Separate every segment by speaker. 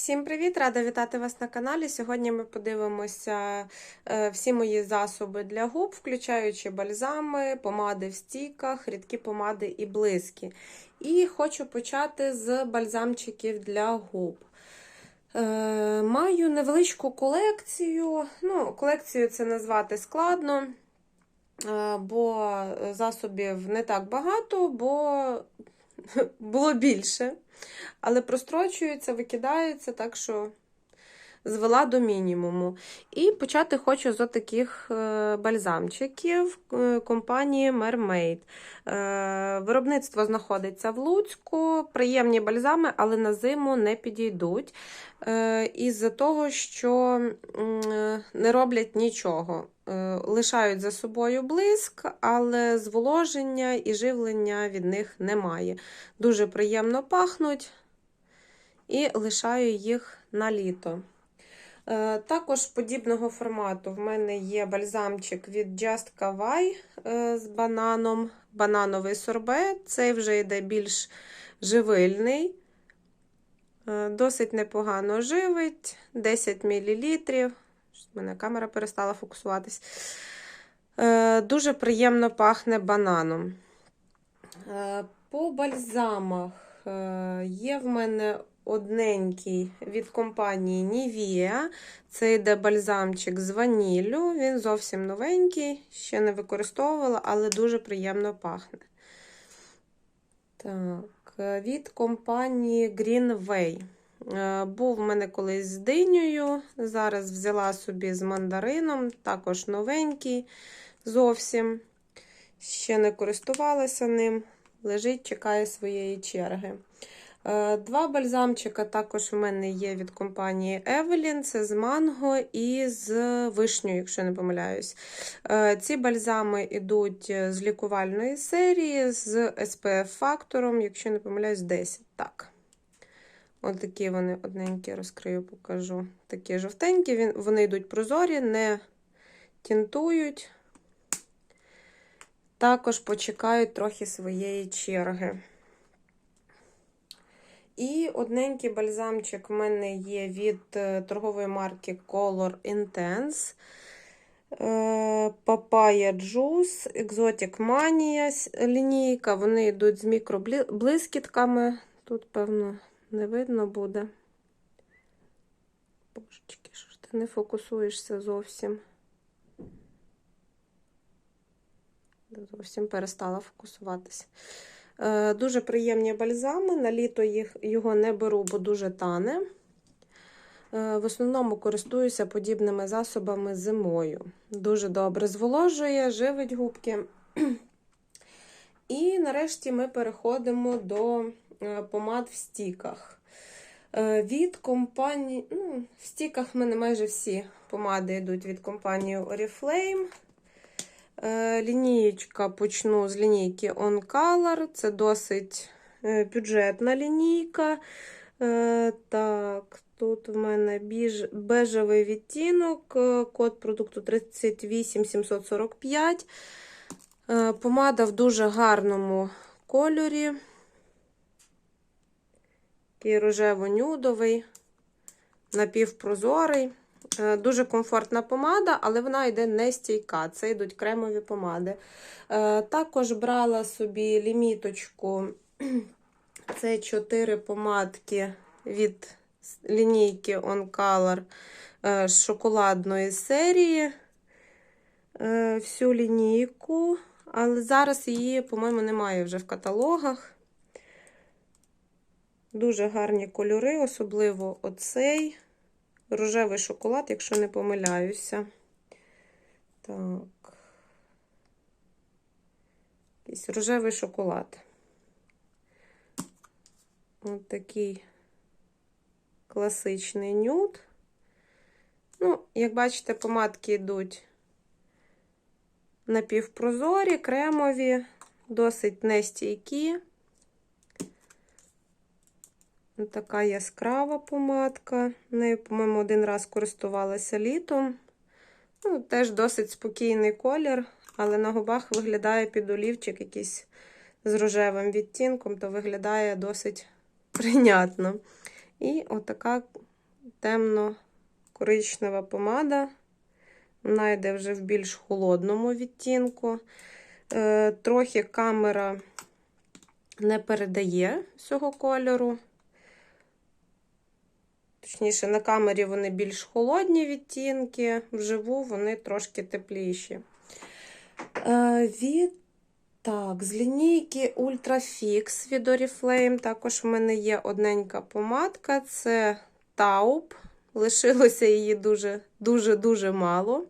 Speaker 1: Всім привіт! Рада вітати вас на каналі. Сьогодні ми подивимося е, всі мої засоби для губ, включаючи бальзами, помади в стіках, рідкі помади і блиски. І хочу почати з бальзамчиків для губ. Е, Маю невеличку колекцію. Ну, Колекцію це назвати складно, е, бо засобів не так багато, бо було більше. Але прострочуються, викидаються, так що звела до мінімуму. І почати хочу з таких бальзамчиків е, компанії Mermaid. Е, Виробництво знаходиться в Луцьку. Приємні бальзами, але на зиму не підійдуть. Е, Із-за того, що не роблять нічого. Лишають за собою блиск, але зволоження і живлення від них немає. Дуже приємно пахнуть і лишаю їх на літо. Також подібного формату в мене є бальзамчик від Just Kawaii з бананом, банановий сорбет. Цей вже йде більш живильний, досить непогано живить, 10 мл. Мене камера перестала фокусуватись. Дуже приємно пахне бананом. По бальзамах є в мене одненький від компанії Nivea. Це йде бальзамчик з ваніллю. Він зовсім новенький, ще не використовувала, але дуже приємно пахне. Так, від компанії Greenway. Був в мене колись з динею, зараз взяла собі з мандарином, також новенький зовсім. Ще не користувалася ним, лежить, чекає своєї черги. Два бальзамчика також у мене є від компанії Evelyn, це з манго і з вишню, якщо не помиляюсь. Ці бальзами йдуть з лікувальної серії, з SPF-фактором, якщо не помиляюсь, 10. Так. Ось такі вони одненькі розкрию, покажу. Такі жовтенькі, вони йдуть прозорі, не тінтують. Також почекають трохи своєї черги. І одненький бальзамчик в мене є від торгової марки Color Intense. Papaya Juice, Exotic Mania лінійка. Вони йдуть з мікроблискітками. Тут, певно, не видно буде. Божечки, що ж ти не фокусуєшся зовсім? Зовсім перестала фокусуватися. Дуже приємні бальзами. На літо їх, його не беру, бо дуже тане. В основному користуюся подібними засобами зимою. Дуже добре зволожує, живить губки. І нарешті ми переходимо до помад в стіках. Від компанії, ну, в стіках в мене майже всі помади йдуть від компанії Oriflame. Лінієчка почну з лінійки On Color. Це досить бюджетна лінійка. Так, тут в мене біж, бежевий відтінок, код продукту 38745. Помада в дуже гарному кольорі. Такий рожево-нюдовий, напівпрозорий. Дуже комфортна помада, але вона йде не стійка. Це йдуть кремові помади. Також брала собі ліміточку. Це 4 помадки від лінійки On Color з шоколадної серії. Всю лінійку, але зараз її, по-моєму, немає вже в каталогах. Дуже гарні кольори, особливо оцей. Рожевий шоколад, якщо не помиляюся. Так. Якийсь рожевий шоколад. Ось такий класичний нюд. Ну, як бачите, помадки йдуть напівпрозорі, кремові, досить нестійкі. Така яскрава помадка. Нею, по-моєму, один раз користувалася літом. Ну, Теж досить спокійний колір, але на губах виглядає під олівчик якийсь з рожевим відтінком, то виглядає досить прийнятно. І отака темно-коричнева помада. Вона йде вже в більш холодному відтінку. Е, трохи камера не передає всього кольору. Точніше, на камері вони більш холодні відтінки, вживу вони трошки тепліші. Е, від так, з лінійки Ultrafix від Oriflame. Також в мене є одненька помадка. Це Taupe. Лишилося її дуже-дуже мало.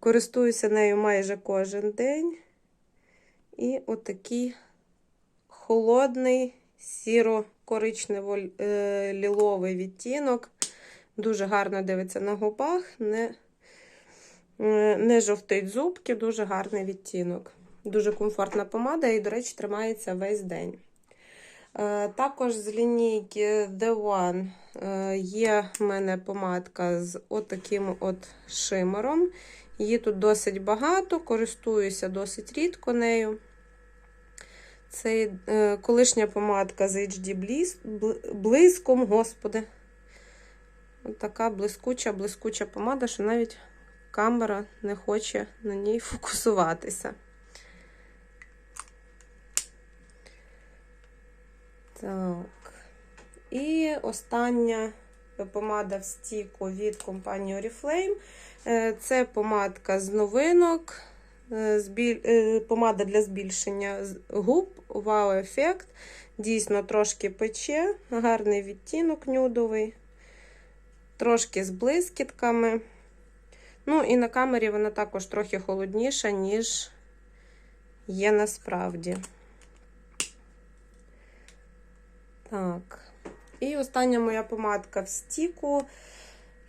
Speaker 1: Користуюся нею майже кожен день. І отакий холодний, сіро-коричнево-ліловий відтінок. Дуже гарно дивиться на губах, не, не жовтить зубки, дуже гарний відтінок. Дуже комфортна помада і, до речі, тримається весь день. Е, Також з лінійки The One е, є в мене помадка з отаким от шимером. Її тут досить багато, користуюся досить рідко нею. Це е, колишня помадка з HD блиском, господи. От така блискуча, блискуча помада, що навіть камера не хоче на ній фокусуватися. Так. І остання помада в стіку від компанії Oriflame. Е, Це помадка з новинок. Е, е, Помада для збільшення губ. Вау-ефект. Дійсно, трошки пече, гарний відтінок нюдовий, трошки з блискітками. Ну, і на камері вона також трохи холодніша, ніж є насправді. Так. І остання моя помадка в стіку,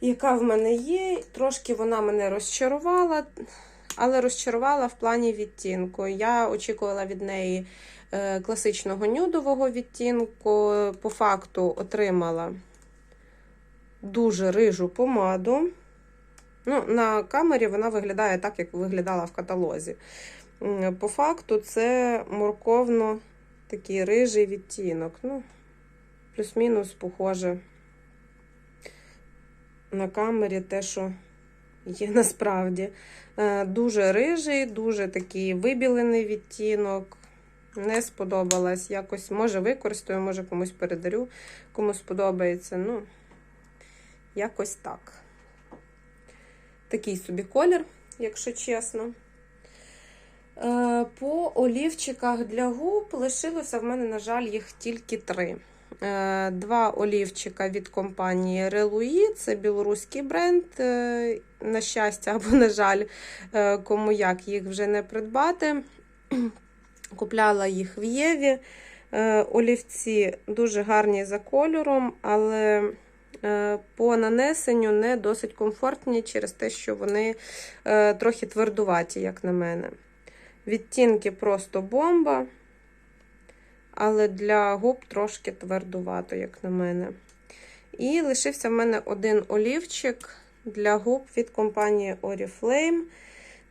Speaker 1: яка в мене є. Трошки вона мене розчарувала, але розчарувала в плані відтінку. Я очікувала від неї е, класичного нюдового відтінку. По факту отримала дуже рижу помаду. Ну, На камері вона виглядає так, як виглядала в каталозі. По факту, це морковно такий рижий відтінок. Ну, плюс-мінус похоже на камері те, що є насправді. Е, Дуже рижий, дуже такий вибілений відтінок. Не сподобалась. Якось, може, використаю, може комусь передарю, кому сподобається. Ну, якось так. Такий собі колір, якщо чесно. Е, По олівчиках для губ лишилося в мене, на жаль, їх тільки три. Е, Два олівчика від компанії Релуї, це білоруський бренд. Е, На щастя, або, на жаль, е, кому як їх вже не придбати. Купляла їх в Єві. Олівці дуже гарні за кольором, але по нанесенню не досить комфортні через те, що вони трохи твердуваті, як на мене. Відтінки просто бомба, але для губ трошки твердувато, як на мене. І лишився в мене один олівчик для губ від компанії Oriflame.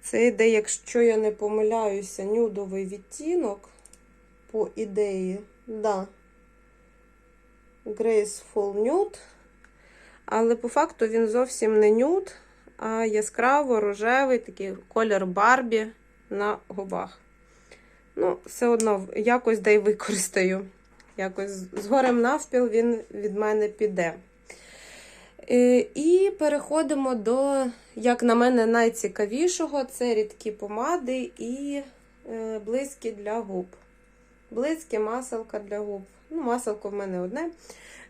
Speaker 1: Це йде, якщо я не помиляюся, нюдовий відтінок. По ідеї, да. Graceful Nude. Але по факту він зовсім не нюд, а яскраво рожевий такий колір Барбі на губах. Ну, все одно якось дай використаю. Якось з горем навпіл він від мене піде. Е, І переходимо до, як на мене, найцікавішого це рідкі помади і е, близькі для губ. Близькі маселка для губ. Ну, маселко в мене одне.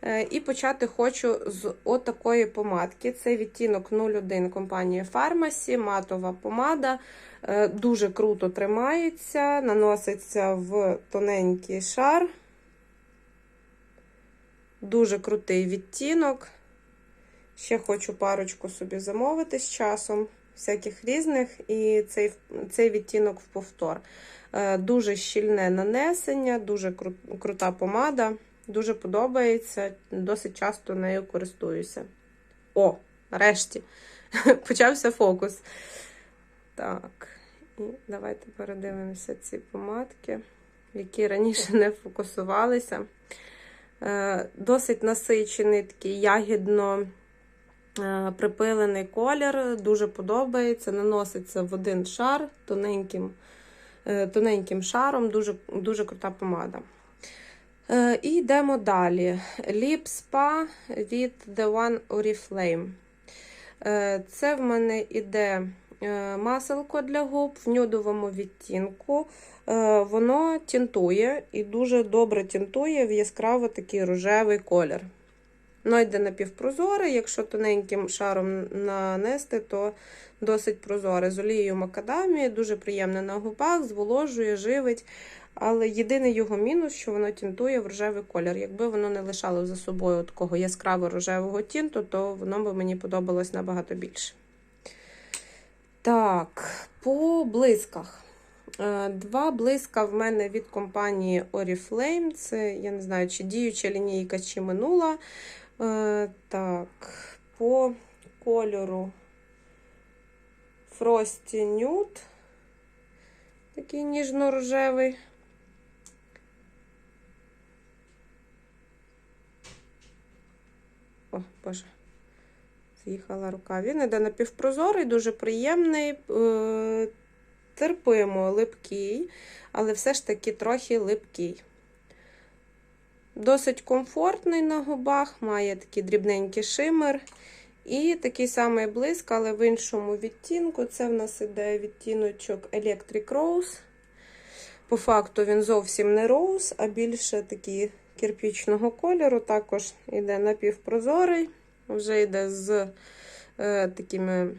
Speaker 1: Е, І почати хочу з отакої помадки. Це відтінок 01 компанії Pharmacy, матова помада. Е, Дуже круто тримається, наноситься в тоненький шар. Дуже крутий відтінок. Ще хочу парочку собі замовити з часом, всяких різних, і цей цей відтінок в повтор. Е, Дуже щільне нанесення, дуже кру, крута помада. Дуже подобається, досить часто нею користуюся. О, нарешті почався фокус. Так, і давайте передивимося ці помадки, які раніше не фокусувалися. Е, Досить насичений, такий ягідно е, припилений колір. Дуже подобається. Наноситься в один шар тоненьким, е, тоненьким шаром. Дуже, дуже крута помада. І йдемо далі. Lip Spa від The One Oriflame. Це в мене іде маселко для губ в нюдовому відтінку. Е, Воно тінтує і дуже добре тінтує в яскраво такий рожевий колір. Воно напівпрозоре, якщо тоненьким шаром нанести, то досить прозоре. З олією макадамії, дуже приємне на губах, зволожує, живить. Але єдиний його мінус, що воно тінтує в рожевий колір. Якби воно не лишало за собою такого яскраво рожевого тінту, то воно би мені подобалось набагато більше. Так, по блисках. Е, Два блиска в мене від компанії Oriflame. Це, я не знаю, чи діюча лінійка, чи минула. Е, Так, по кольору Frosty Nude. Такий ніжно-рожевий. О, Боже, з'їхала рука. Він іде напівпрозорий, дуже приємний, е, терпимо липкий, але все ж таки трохи липкий. Досить комфортний на губах, має такий дрібненький шимер. І такий самий блиск, але в іншому відтінку. Це в нас іде відтіночок Electric Rose. По факту він зовсім не роуз, а більше такий кирпічного кольору. Також йде напівпрозорий, вже йде з е, такими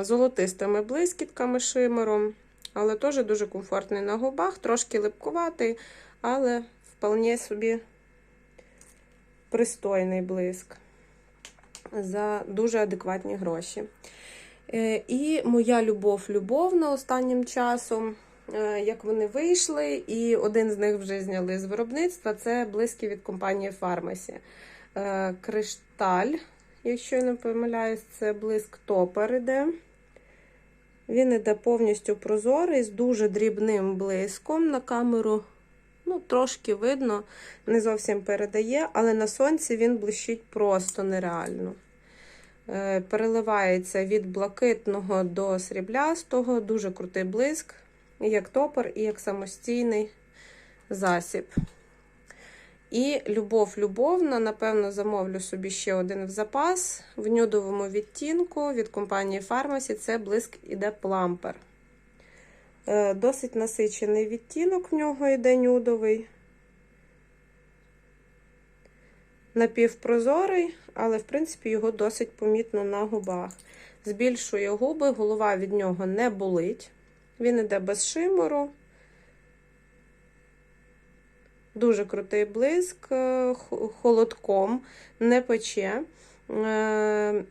Speaker 1: золотистими блискітками шимером. Але теж дуже комфортний на губах, трошки липкуватий, але вполне собі пристойний блиск за дуже адекватні гроші. Е, І моя любов любовна останнім часом, е, як вони вийшли, і один з них вже зняли з виробництва це блиски від компанії Pharmacy. Е, Кришталь, якщо я не помиляюсь, це блиск топер іде. Він іде повністю прозорий, з дуже дрібним блиском на камеру. Ну, трошки видно, не зовсім передає, але на сонці він блищить просто нереально. Е, Переливається від блакитного до сріблястого, дуже крутий блиск, і як топор, і як самостійний засіб. І любов любовна, напевно, замовлю собі ще один в запас в нюдовому відтінку від компанії Pharmacy. Це блиск іде плампер. Е, Досить насичений відтінок в нього йде нюдовий. Напівпрозорий, але, в принципі, його досить помітно на губах. Збільшує губи, голова від нього не болить. Він іде без шимору. Дуже крутий блиск, е, холодком, не пече. Е, е,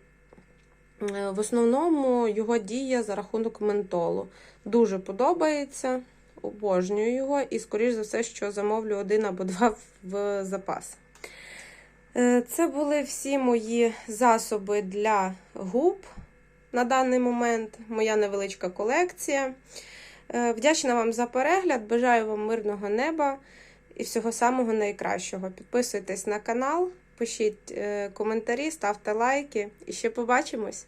Speaker 1: В основному його діє за рахунок ментолу. Дуже подобається, обожнюю його, і, скоріш за все, що замовлю один або два в запас. Це були всі мої засоби для губ на даний момент, моя невеличка колекція. Вдячна вам за перегляд, бажаю вам мирного неба і всього самого найкращого. Підписуйтесь на канал, пишіть е, коментарі, ставте лайки і ще побачимось!